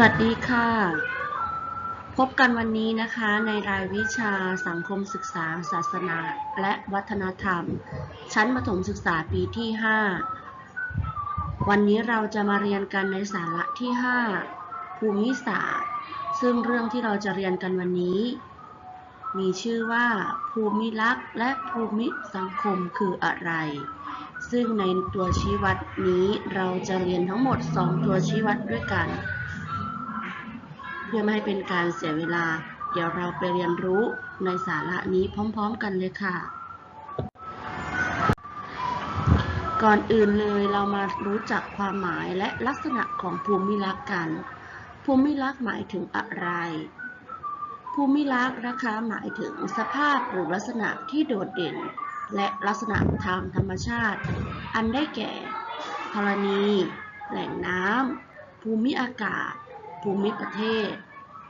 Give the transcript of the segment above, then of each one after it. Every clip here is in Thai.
วัสดีค่ะ พบกันวันนี้นะคะในรายวิชาสังคมศึกษา ศาสนา และวัฒนธรรม ชั้นประถมศึกษาปีที่ 5 วันนี้เราจะมาเรียนกันในสาระที่ 5 ภูมิศาสตร์ ซึ่งเรื่องที่เราจะเรียนกันวันนี้ มีชื่อว่า ภูมิลักษณ์และภูมิสังคมคืออะไรซึ่งในตัวชี้วัดนี้เราจะเรียนทั้งหมด 2 ตัวชี้วัดด้วยกัน พื่อไม่ให้เป็นการเสียเวลา เดี๋ยวเราไปเรียนรู้ในสาระนี้พร้อม ๆ กันเลยค่ะ ก่อนอื่นเลยเรามารู้จักความหมายและลักษณะของภูมิลักษณ์กัน ภูมิลักษณ์หมายถึงอะไร ภูมิลักษณ์นะคะหมายถึงสภาพหรือลักษณะที่โดดเด่น และลักษณะทางธรรมชาติ อันได้แก่ธรณี แหล่งน้ำภูมิอากาศ ภูมิประเทศ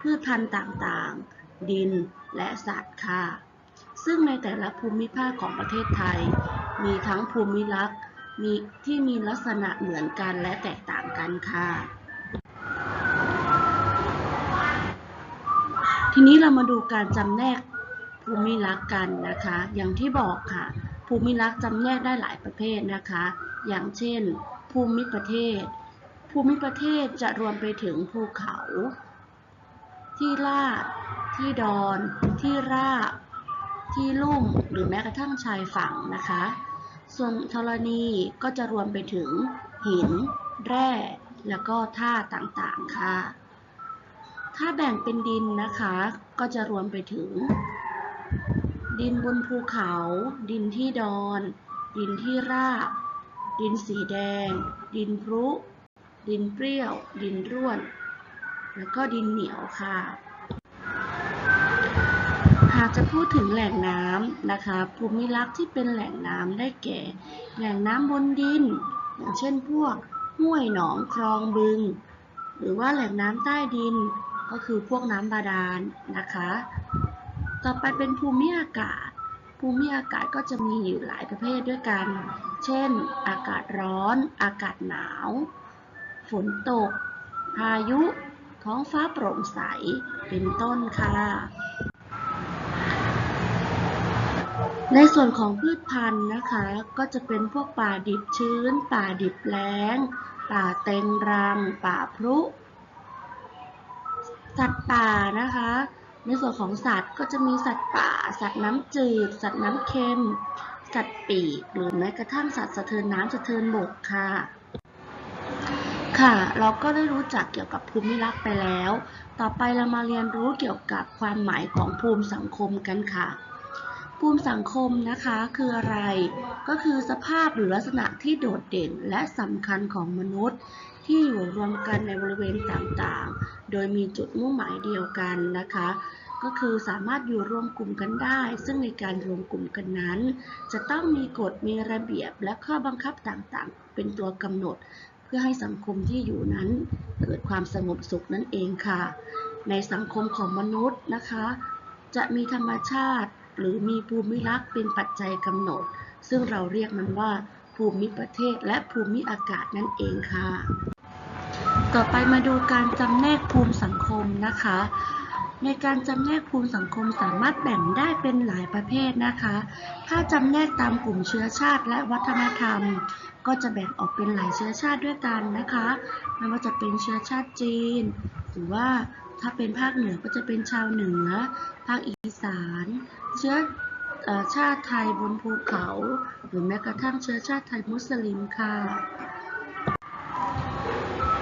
พืชพันธุ์ต่างๆ ดินและสัตว์ค่ะ ซึ่งในแต่ละภูมิภาคของประเทศไทย มีทั้งภูมิลักษณ์มีที่มีลักษณะเหมือนกันและแตกต่างกันค่ะ ทีนี้เรามาดูการจำแนกภูมิลักษณ์กันนะคะ อย่างที่บอกค่ะ ภูมิลักษณ์จำแนกได้หลายประเภทนะคะ อย่างเช่น ภูมิประเทศ ภูมิประเทศจะรวมไปถึงภูเขา ที่ลาด ที่ดอน ที่ราบ ที่ลุ่ม หรือแม้กระทั่งชายฝั่งนะคะ ส่วนธรณีก็จะรวมไปถึงหิน แร่ แล้วก็ท่าต่างๆค่ะ ถ้าแบ่งเป็นดินนะคะ ก็จะรวมไปถึง ดินบนภูเขา ดินที่ดอน ดินที่ราบ ดินสีแดง ดินพรุ ดินเปรี้ยว ดินร่วน แล้วก็ดินเหนียวค่ะ หากจะพูดถึงแหล่งน้ำนะคะ ภูมิลักษณ์ที่เป็นแหล่งน้ำได้แก่ แหล่งน้ำบนดิน อย่างเช่นพวกห้วยหนองคลองบึง หรือว่าแหล่งน้ำใต้ดินก็คือพวกน้ำบาดาลนะคะ ต่อไปเป็นภูมิอากาศ ภูมิอากาศก็จะมีอยู่หลายประเภทด้วยกัน เช่น อากาศร้อน อากาศหนาว ฝนตก พายุ ท้องฟ้าโปร่งใส เป็นต้นค่ะ ในส่วนของพืชพันธุ์นะคะ ก็จะเป็นพวกป่าดิบชื้น ป่าดิบแล้ง ป่าเต็งรัง ป่าพรุสัตว์ป่านะคะ ในส่วนของสัตว์ก็จะมีสัตว์ป่า สัตว์น้ำจืด สัตว์น้ำเค็ม สัตว์ปีก หรือแม้กระทั่งสัตว์สะเทินน้ำสะเทินบกค่ะ ค่ะ เราก็ได้รู้จักเกี่ยวกับภูมิลักษณ์ไปแล้ว ต่อไปเรามาเรียนรู้เกี่ยวกับความหมายของภูมิสังคมกันค่ะ ภูมิสังคมนะคะคืออะไร ก็คือสภาพหรือลักษณะที่โดดเด่นและสำคัญของมนุษย์ ที่อยู่รวมกันในบริเวณต่างๆ โดยมีจุดมุ่งหมายเดียวกันนะคะ ก็คือสามารถอยู่รวมกลุ่มกันได้ ซึ่งในการรวมกลุ่มกันนั้น จะต้องมีกฎมีระเบียบและข้อบังคับต่างๆ เป็นตัวกำหนด เพื่อให้สังคมที่อยู่นั้นเกิดความสงบสุขนั่นเองค่ะ ในสังคมของมนุษย์นะคะ จะมีธรรมชาติหรือมีภูมิลักษณ์เป็นปัจจัยกำหนด ซึ่งเราเรียกมันว่าภูมิประเทศและภูมิอากาศนั่นเองค่ะ ต่อไปมาดูการจำแนกภูมิสังคมนะคะ ในการจำแนกภูมิสังคมสามารถแบ่งได้เป็นหลายประเภทนะคะ ถ้าจำแนกตามกลุ่มเชื้อชาติและวัฒนธรรม ก็จะแบ่งออกเป็นหลายเชื้อชาติด้วยกันนะคะ ไม่ว่าจะเป็นเชื้อชาติจีน หรือว่าถ้าเป็นภาคเหนือก็จะเป็นชาวเหนือ ภาคอีสาน เชื้ออชาติไทยบนภูเขา หรือแม้กระทั่งเชื้อชาติไทยมุสลิมค่ะ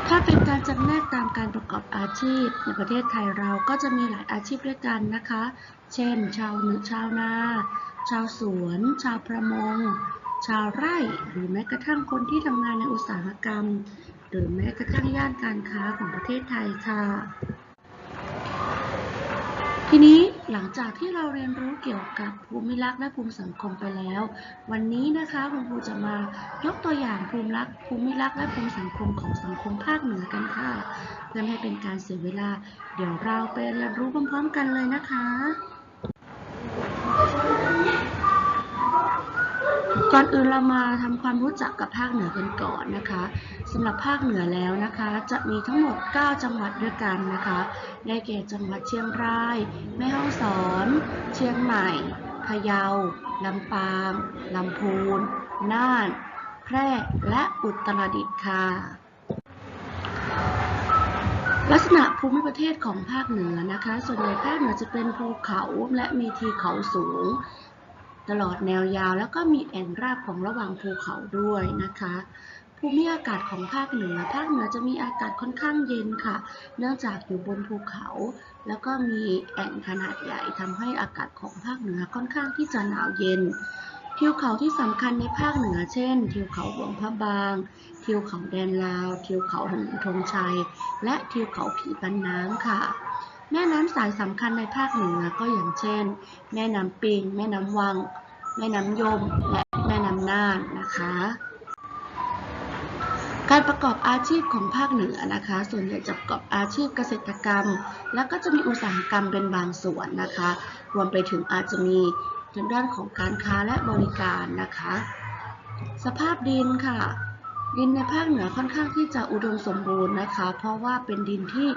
ถ้าเป็นการจำแนกตามการประกอบอาชีพ ในประเทศไทยเราก็จะมีหลายอาชีพด้วยกันนะคะ เช่น ชาวหนึชาวนา ชาวสวน ชาวประมง ชาวไร่ หรือแม้กระทั่งคนที่ทำงานในอุตสาหกรรม หรือแม้กระทั่งย่านการค้าของประเทศไทยค่ะ ทีนี้ หลังจากที่เราเรียนรู้เกี่ยวกับภูมิลักษณ์และภูมิสังคมไปแล้ว วันนี้นะคะคุณครูจะมายกตัวอย่างภูมิลักษณ์ภูมิลักษณ์และภูมิสังคมของสังคมภาคเหนือกันค่ะเพื่อไม่ให้เป็นการเสียเวลา เดี๋ยวเราไปเรียนรู้พร้อมๆ กันเลยนะคะ ก่อนอื่นเรามาทำความรู้จักกับภาคเหนือกันก่อนนะคะสำหรับภาคเหนือแล้วนะคะ จะมีทั้งหมด 9 จังหวัดด้วยกันนะคะ ได้แก่จังหวัดเชียงราย แม่ฮ่องสอน เชียงใหม่ พะเยา ลำปาง ลำพูน น่าน แพร่ และอุตรดิตถ์ค่ะ ลักษณะภูมิประเทศของภาคเหนือนะคะ ส่วนใหญ่ภาคเหนือจะเป็นภูเขาและมีทีเขาสูง ตลอดแนวยาวแล้วก็มีแอ่งราบของระหว่างภูเขาด้วยนะคะ ภูมิอากาศของภาคเหนือ ภาคเหนือจะมีอากาศค่อนข้างเย็นค่ะ เนื่องจากอยู่บนภูเขา แล้วก็มีแอ่งขนาดใหญ่ทำให้อากาศของภาคเหนือค่อนข้างที่จะหนาวเย็น ทิวเขาที่สำคัญในภาคเหนือเช่น ทิวเขาหลวงพระบาง ทิวเขาแดนลาว ทิวเขาหงธงชัย และทิวเขาผีปันน้ำค่ะ แม่น้ำสายสำคัญในภาคเหนือก็อย่างเช่น แม่น้ำปิง แม่น้ำวัง แม่น้ำยม และแม่น้ำน่านนะคะ การประกอบอาชีพของภาคเหนือนะคะ ส่วนใหญ่จะประกอบอาชีพเกษตรกรรม แล้วก็จะมีอุตสาหกรรมเป็นบางส่วนนะคะ รวมไปถึงอาจจะมีทางด้านของการค้าและบริการนะคะ สภาพดินค่ะ ดินในภาคเหนือค่อนข้างที่จะอุดมสมบูรณ์นะคะ เพราะว่าเป็นดินที่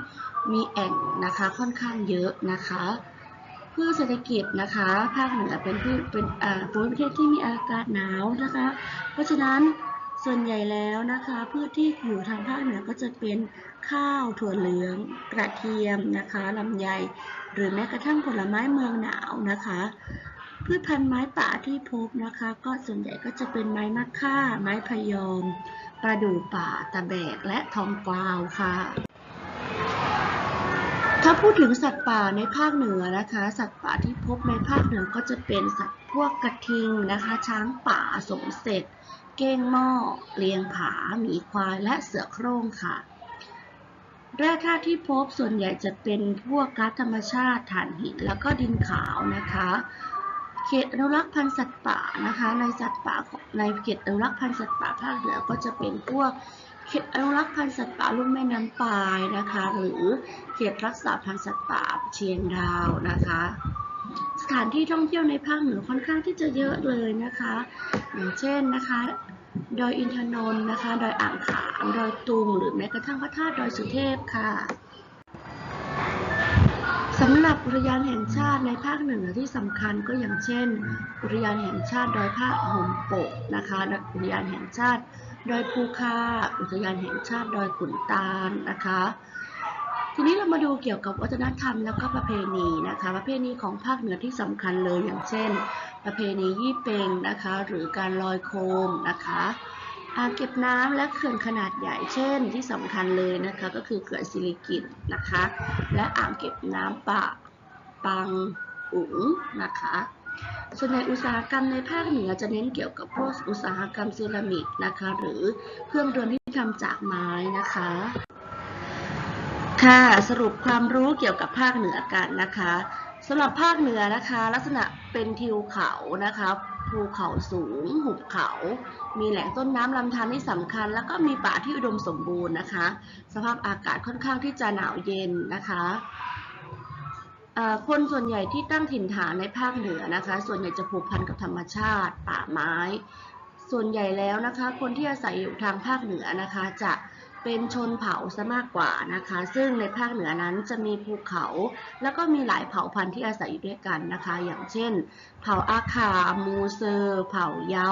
มีแอ่งนะคะค่อนข้างเยอะนะคะพืชเศรษฐกิจนะคะภาคเหนือเป็นพืชเป็นอ่าภูมิประเทศที่มีอากาศหนาวนะคะ เพราะฉะนั้นส่วนใหญ่แล้วนะคะพืชที่อยู่ทางภาคเหนือก็จะเป็นข้าวถั่วเหลืองกระเทียมนะคะลำไย หรือแม้กระทั่งผลไม้เมืองหนาวนะคะ พืชพันธุ์ไม้ป่าที่พบนะคะ ก็ส่วนใหญ่ก็จะเป็นไม้มะค่า ไม้พยอม ระดูป่าตะแบกและทองกวาวค่ะ ถ้าพูดถึงสัตว์ป่าในภาคเหนือนะคะ สัตว์ป่าที่พบในภาคเหนือก็จะเป็นสัตว์พวกกระทิงนะคะ ช้างป่าสมเสร็จ เก้งหม้อเลียงผาหมีควายและเสือโคร่งค่ะแร่ธาตุที่พบส่วนใหญ่จะเป็นพวกก๊าซธรรมชาติถ่านหินแล้วก็ดินขาวนะคะ เขตอนุรักษ์พันธุ์สัตว์ป่านะคะในสัตว์ป่าของในเขตอนุรักษ์พันธุ์สัตว์ป่าภาคเหนือก็จะเป็นพวกเขตอนุรักษ์พันธุ์สัตว์ป่าลุ่มแม่น้ำปายนะคะ หรือเขตรักษาพันธุ์สัตว์ป่าเชียงดาวนะคะ สถานที่ท่องเที่ยวในภาคเหนือค่อนข้างที่จะเยอะเลยนะคะอย่างเช่นนะคะดอยอินทนนท์นะคะ ดอยอ่างขาง ดอยตุง หรือแม้กระทั่งพระธาตุดอยสุเทพค่ะ สำหรับอุทยานแห่งชาติในภาคเหนือที่สำคัญก็อย่างเช่น อุทยานแห่งชาติดอยพระห่มปกนะคะอุทยานแห่งชาติดอยภูคาอุทยานแห่งชาติดอยขุนตาลนะคะ ทีนี้เรามาดูเกี่ยวกับวัฒนธรรมแล้วก็ประเพณีนะคะ ประเพณีของภาคเหนือที่สำคัญเลยอย่างเช่น ประเพณียี่เปงนะคะ หรือการลอยโคมนะคะ อ่างเก็บน้ำและเขื่อนขนาดใหญ่เช่นที่สำคัญเลยนะคะก็คือเขื่อนสิริกิตนะคะ และอ่างเก็บน้ำปะปังอุ๋งนะคะส่วนในอุตสาหกรรมในภาคเหนือจะเน้นเกี่ยวกับพวกอุตสาหกรรมเซรามิกนะคะ หรือเครื่องเรือนที่ทำจากไม้นะคะ ค่ะสรุปความรู้เกี่ยวกับภาคเหนือกันนะคะสำหรับภาคเหนือนะคะ ลักษณะเป็นทิวเขานะคะ ภูเขาสูง หุบเขา มีแหล่งต้นน้ำลำธารที่สำคัญ แล้วก็มีป่าที่อุดมสมบูรณ์นะคะ สภาพอากาศค่อนข้างที่จะหนาวเย็นนะคะคนส่วนใหญ่ที่ตั้งถิ่นฐานในภาคเหนือนะคะ ส่วนใหญ่จะผูกพันกับธรรมชาติ ป่าไม้ ส่วนใหญ่แล้วนะคะ คนที่อาศัยอยู่ทางภาคเหนือนะคะ จะ เป็นชนเผ่าซะมากกว่านะคะ ซึ่งในภาคเหนือนั้นจะมีภูเขา แล้วก็มีหลายเผ่าพันธุ์ที่อาศัยอยู่ด้วยกันนะคะ อย่างเช่น เผ่าอาคา มูเซอร์ เผ่าเย้า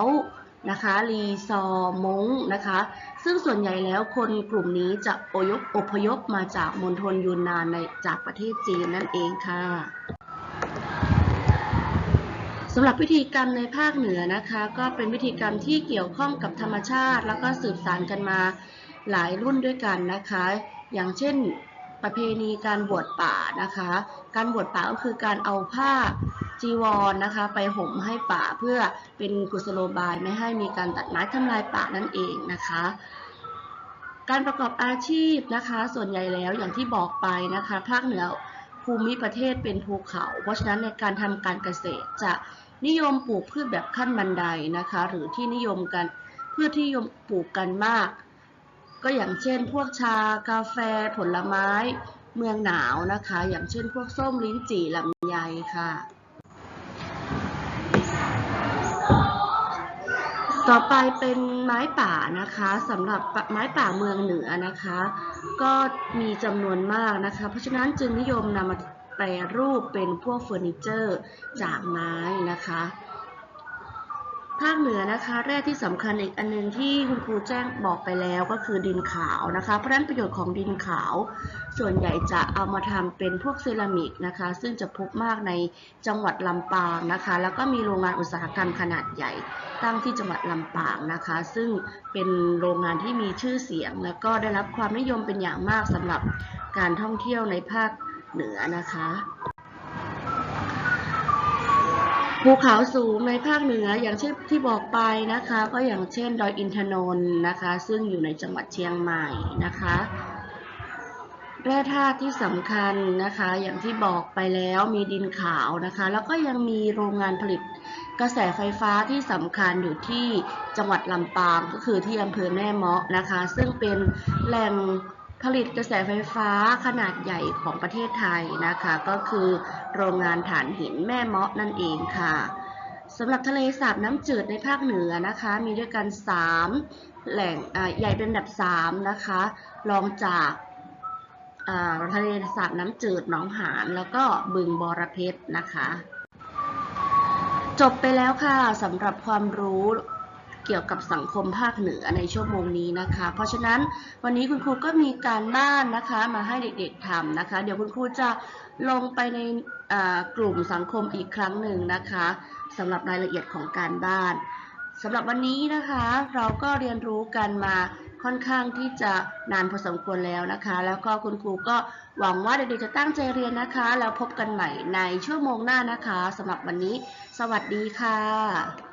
นะคะรีซอมงนะคะ ซึ่งส่วนใหญ่แล้วคนกลุ่มนี้จะอพยพอพยพมาจากมณฑลยูนนานในจากประเทศจีนนั่นเองค่ะสำหรับพิธีกรรมในภาคเหนือนะคะ ก็เป็นพิธีกรรมที่เกี่ยวข้องกับธรรมชาติ แล้วก็สืบสานกันมา หลายรุ่นด้วยกันนะคะ อย่างเช่นประเพณีการบวชป่านะคะ การบวชป่าก็คือการเอาผ้าจีวรนะคะ ไปห่มให้ป่าเพื่อเป็นกุศโลบายไม่ให้มีการตัดไม้ทำลายป่านั่นเองนะคะ การประกอบอาชีพนะคะ ส่วนใหญ่แล้วอย่างที่บอกไปนะคะภาคเหนือภูมิประเทศเป็นภูเขา เพราะฉะนั้นในการทำการเกษตรจะนิยมปลูกพืชแบบขั้นบันไดนะคะ หรือที่นิยมกันพืชที่นิยมปลูกกันมาก ก็อย่างเช่น พวกชากาแฟผลไม้เมืองหนาวนะคะ อย่างเช่น พวกส้มลิ้นจี่ลำไยค่ะ ต่อไปเป็นไม้ป่านะคะสำหรับไม้ป่าเมืองเหนือนะคะ ก็มีจำนวนมากนะคะ เพราะฉะนั้นจึงนิยมนำมาแปรรูปเป็นพวกเฟอร์นิเจอร์จากไม้นะคะ ภาคเหนือนะคะแร่ที่สำคัญอีกอันหนึงที่คุณครูแจ้งบอกไปแล้วก็คือดินขาวนะคะ เพราะฉะนั้นประโยชน์ของดินขาว ส่วนใหญ่จะเอามาทำเป็นพวกเซรามิกนะคะ ซึ่งจะพบมากในจังหวัดลำปางนะคะ แล้วก็มีโรงงานอุตสาหกรรมขนาดใหญ่ ตั้งที่จังหวัดลำปางนะคะ ซึ่งเป็นโรงงานที่มีชื่อเสียง และก็ได้รับความนิยมเป็นอย่างมากสำหรับการท่องเที่ยวในภาคเหนือนะคะ ภูเขาสูงในภาคเหนืออย่างเช่นที่บอกไปนะคะ ก็อย่างเช่นดอยอินทนนท์นะคะ ซึ่งอยู่ในจังหวัดเชียงใหม่นะคะแร่ธาตุที่สำคัญนะคะ อย่างที่บอกไปแล้วมีดินขาวนะคะ แล้วก็ยังมีโรงงานผลิตกระแสไฟฟ้าที่สำคัญอยู่ที่จังหวัดลำปางก็คือที่อำเภอแม่เมาะนะคะ ซึ่งเป็นแหล่ง ผลิตกระแสไฟฟ้าขนาดใหญ่ของประเทศไทยนะคะ ก็คือโรงงานถ่านหินแม่เมาะนั่นเองค่ะสำหรับทะเลสาบน้ำจืดในภาคเหนือนะคะ มีด้วยกัน 3 แหล่งใหญ่เป็นอันดับ 3 นะคะรองจากาทะเลสาบน้ำจืดหนองหานแล้วก็บึงบอระเพ็ดนะคะ จบไปแล้วค่ะสำหรับความรู้ เกี่ยวกับสังคมภาคเหนือในชั่วโมงนี้นะคะ เพราะฉะนั้นวันนี้คุณครูก็มีการบ้านนะคะมาให้เด็กๆทำนะคะ เดี๋ยวคุณครูจะลงไปในกลุ่มสังคมอีกครั้งหนึ่งนะคะสำหรับรายละเอียดของการบ้านสำหรับวันนี้นะคะเราก็เรียนรู้กันมาค่อนข้างที่จะนานพอสมควรแล้วนะคะ แล้วก็คุณครูก็หวังว่าเด็กๆจะตั้งใจเรียนนะคะ แล้วพบกันใหม่ในชั่วโมงหน้านะคะสำหรับวันนี้ สวัสดีค่ะ